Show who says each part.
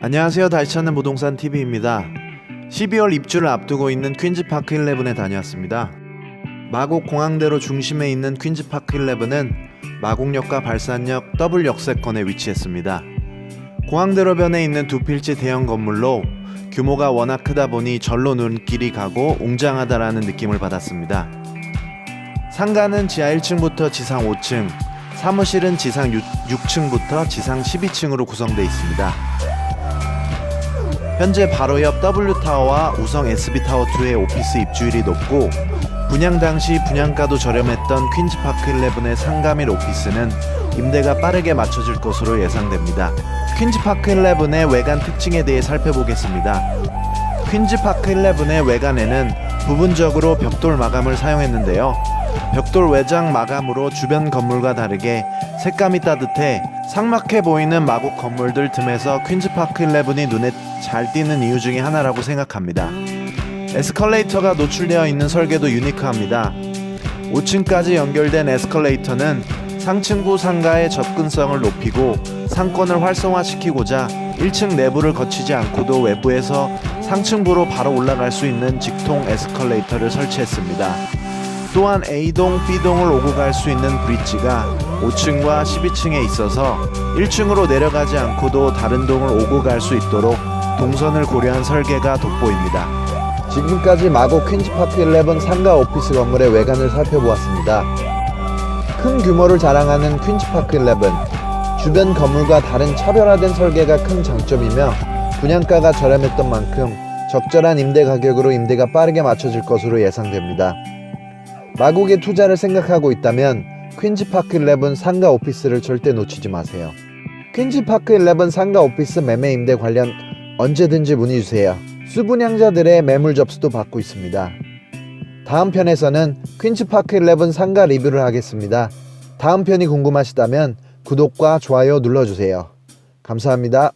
Speaker 1: 안녕하세요. 다시 찾는 부동산 TV입니다. 12월 입주를 앞두고 있는 퀸즈파크 11에 다녀왔습니다. 마곡 공항대로 중심에 있는 퀸즈파크 11은 마곡역과 발산역 더블 역세권에 위치했습니다. 공항대로변에 있는 두 필지 대형 건물로 규모가 워낙 크다 보니 절로 눈길이 가고 웅장하다라는 느낌을 받았습니다. 상가는 지하 1층부터 지상 5층, 사무실은 지상 6, 6층부터 지상 12층으로 구성되어 있습니다. 현재 바로 옆 W타워와 우성 SB타워2의 오피스 입주율이 높고 분양 당시 분양가도 저렴했던 퀸즈파크 11의 상가 및 오피스는 임대가 빠르게 맞춰질 것으로 예상됩니다. 퀸즈파크 11의 외관 특징에 대해 살펴보겠습니다. 퀸즈파크 11의 외관에는 부분적으로 벽돌 마감을 사용했는데요. 벽돌 외장 마감으로 주변 건물과 다르게 색감이 따뜻해 삭막해 보이는 마곡 건물들 틈에서 퀸즈파크 11이 눈에 잘 띄는 이유 중에 하나라고 생각합니다. 에스컬레이터가 노출되어 있는 설계도 유니크합니다. 5층까지 연결된 에스컬레이터는 상층부 상가의 접근성을 높이고 상권을 활성화시키고자 1층 내부를 거치지 않고도 외부에서 상층부로 바로 올라갈 수 있는 직통 에스컬레이터를 설치했습니다. 또한 A동, B동을 오고 갈 수 있는 브릿지가 5층과 12층에 있어서 1층으로 내려가지 않고도 다른 동을 오고 갈 수 있도록 동선을 고려한 설계가 돋보입니다. 지금까지 마곡 퀸즈파크 11 상가 오피스 건물의 외관을 살펴보았습니다. 큰 규모를 자랑하는 퀸즈파크 11 주변 건물과 다른 차별화된 설계가 큰 장점이며 분양가가 저렴했던 만큼 적절한 임대 가격으로 임대가 빠르게 맞춰질 것으로 예상됩니다. 마곡의 투자를 생각하고 있다면 퀸즈파크 11 상가 오피스를 절대 놓치지 마세요. 퀸즈파크 11 상가 오피스 매매 임대 관련 언제든지 문의 주세요. 수분양자들의 매물 접수도 받고 있습니다. 다음 편에서는 퀸즈파크 11 상가 리뷰를 하겠습니다. 다음 편이 궁금하시다면 구독과 좋아요 눌러주세요. 감사합니다.